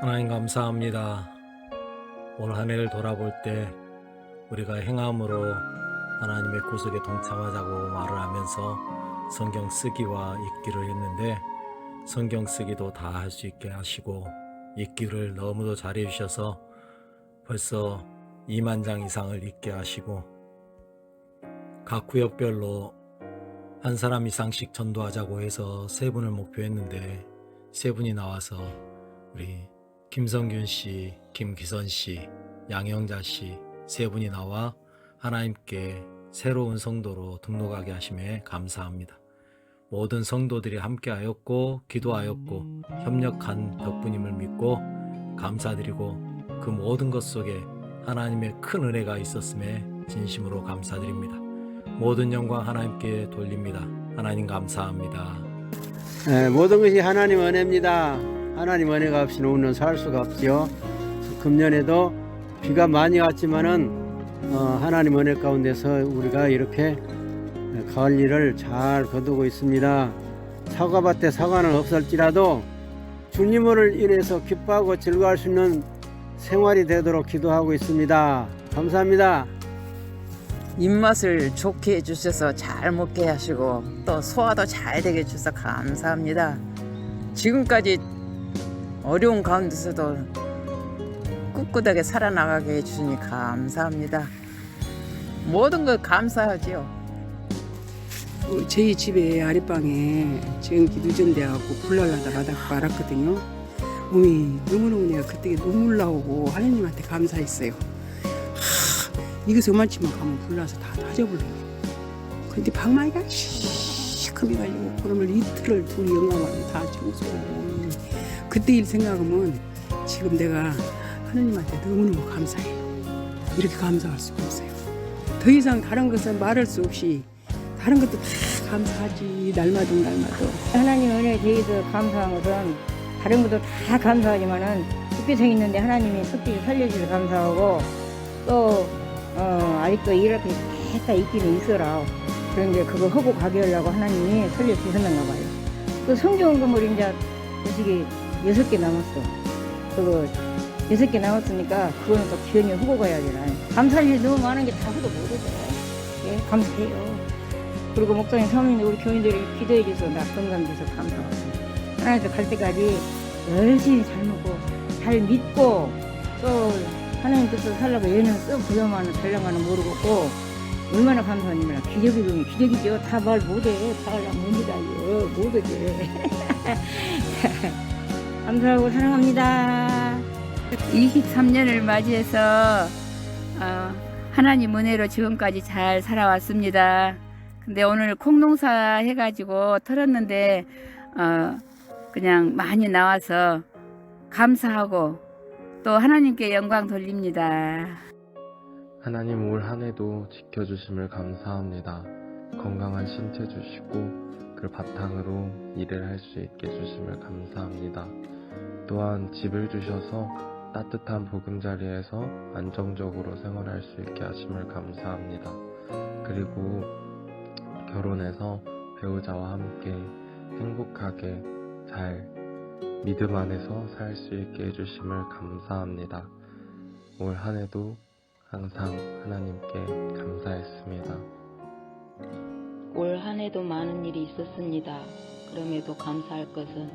하나님 감사합니다. 올한 해를 돌아볼 때 우리가 행함으로 하나님의 구속에 동참하자고 말을 하면서 성경 쓰기와 읽기를 했는데 성경 쓰기도 다 할 수 있게 하시고 읽기를 너무도 잘해 주셔서 벌써 2만 장 이상을 읽게 하시고 각 구역별로 한 사람 이상씩 전도하자고 해서 세 분을 목표했는데 세 분이 나와서 우리 김성균 씨, 김기선 씨, 양영자 씨 세 분이 나와 하나님께 새로운 성도로 등록하게 하심에 감사합니다. 모든 성도들이 함께하였고 기도하였고 협력한 덕분임을 믿고 감사드리고 그 모든 것 속에 하나님의 큰 은혜가 있었음에 진심으로 감사드립니다. 모든 영광 하나님께 돌립니다. 하나님 감사합니다. 예, 모든 것이 하나님 은혜입니다. 하나님 은혜가 없이는 우리는 살 수가 없지요. 금년에도 비가 많이 왔지만은 어, 하나님 은혜 가운데서 우리가 이렇게 가을 일을 잘 거두고 있습니다. 사과밭에 사과는 없을지라도 주님을 인해서 기뻐하고 즐거워할 수 있는 생활이 되도록 기도하고 있습니다. 감사합니다. 입맛을 좋게 해주셔서 잘 먹게 하시고 또 소화도 잘 되게 해주셔서 감사합니다. 지금까지 어려운 가운데서도 꿋꿋하게 살아나가게 해주시니 감사합니다. 모든 걸 감사하지요. 어, 저희 집에 아랫방에 전기 누전돼갖고 불날라다 마닥 말았거든요. 몸이 너무너무 내가 그때 눈물 나오고 하나님한테 감사했어요. 하, 이것을 요만치만 가면 불나서 다 터져버려요. 근데 방망이가 시커매가지고 그러면 이틀을 둘이 영감하면 다 청소하고 그때 일 생각하면 지금 내가 하나님한테 너무너무 감사해요. 이렇게 감사할 수가 없어요. 더 이상 다른 것은 말할 수 없이 다른 것도 다 감사하지 날마다 날마다 하나님 은혜에 대해서 감사한 것은 다른 것도 다 감사하지만은 특별성 있는데 하나님이 특별히 살려주셔서 감사하고 또 어, 아직도 이렇게 계속 있기는 있어라 그런데 그거 하고 가게 하려고 하나님이 살려주셨는가 봐요 그 성경 건물 이제 의식이 여섯 개 남았어. 그거 여섯 개 남았으니까 그거는 또 기현이 하고 가야 되나. 감사할 일이 너무 많은 게다 해도 모르죠. 예 감사해요. 그리고 목사님 사모님 우리 교인들이 기도해 줘서 나 건강돼서 감사하고 하나님께 갈 때까지 열심히 잘 먹고 잘 믿고 또 하나님 뜻을 살라고 얘는 썩 부여만은 잘나가는 모르겠고 얼마나 감사하니까 기적이면 기적이죠. 다 말 못해. 다 못이다요 못하지 감사하고 사랑합니다 23년을 맞이해서 어, 하나님 은혜로 지금까지 잘 살아왔습니다. 근데 오늘 콩농사 해가지고 털었는데 어, 그냥 많이 나와서 감사하고 또 하나님께 영광 돌립니다. 하나님 올 한 해도 지켜주심을 감사합니다. 건강한 신체 주시고 그 바탕으로 일을 할 수 있게 해주심을 감사합니다. 또한 집을 주셔서 따뜻한 보금자리에서 안정적으로 생활할 수 있게 하심을 감사합니다. 그리고 결혼해서 배우자와 함께 행복하게 잘 믿음 안에서 살 수 있게 해주심을 감사합니다. 올 한 해도 항상 하나님께 감사했습니다. 올 한 해도 많은 일이 있었습니다. 그럼에도 감사할 것은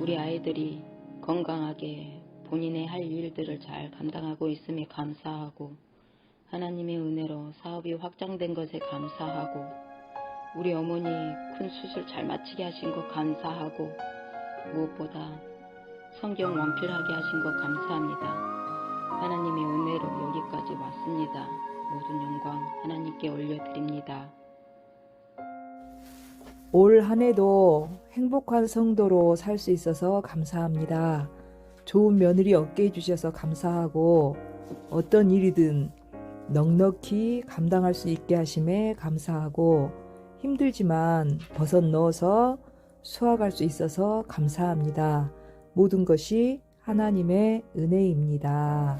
우리 아이들이 건강하게 본인의 할 일들을 잘 감당하고 있음에 감사하고 하나님의 은혜로 사업이 확장된 것에 감사하고 우리 어머니 큰 수술 잘 마치게 하신 것 감사하고 무엇보다 성경 원필하게 하신 것 감사합니다. 하나님의 은혜로 여기까지 왔습니다. 모든 영광 하나님께 올려드립니다. 올 한 해도 행복한 성도로 살 수 있어서 감사합니다. 좋은 며느리 얻게 해주셔서 감사하고 어떤 일이든 넉넉히 감당할 수 있게 하심에 감사하고 힘들지만 버섯 넣어서 수확할 수 있어서 감사합니다. 모든 것이 하나님의 은혜입니다.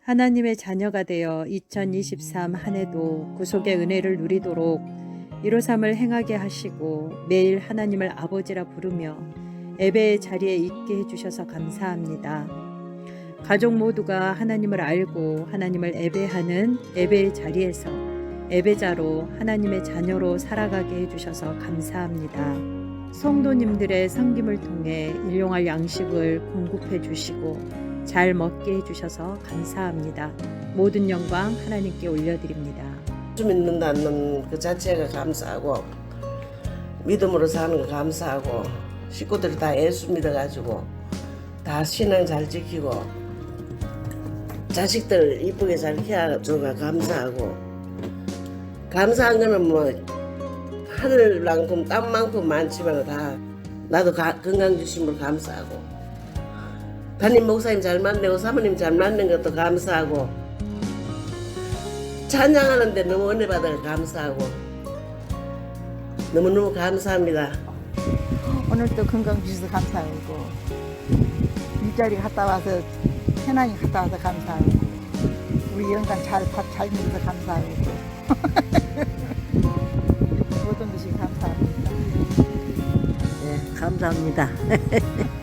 하나님의 자녀가 되어 2023 한 해도 구속의 은혜를 누리도록 153을 행하게 하시고 매일 하나님을 아버지라 부르며 예배의 자리에 있게 해주셔서 감사합니다. 가족 모두가 하나님을 알고 하나님을 예배하는 예배의 자리에서 예배자로 하나님의 자녀로 살아가게 해주셔서 감사합니다. 성도님들의 섬김을 통해 일용할 양식을 공급해 주시고 잘 먹게 해주셔서 감사합니다. 모든 영광 하나님께 올려드립니다. 예수 믿는다는 그 자체가 감사하고 믿음으로 사는 거 감사하고 식구들이 다 예수 믿어가지고 다 신앙 잘 지키고 자식들 이쁘게 잘 키워줘가 감사하고. 감사한 거는 뭐 하늘만큼 땅만큼 많지만 다 나도 가- 건강 주심을 감사하고. 담임 목사님 잘 만나고 사모님 잘 만난 것도 감사하고 찬양하는데 너무 은혜 받아 감사하고 너무너무 감사합니다. 오늘도 건강 주셔서 감사하고 일자리 갔다 와서 편안히 갔다 와서 감사하고 우리 영감 잘밥잘 먹어서 감사하고 모든 것이 감사합니다. 네, 감사합니다.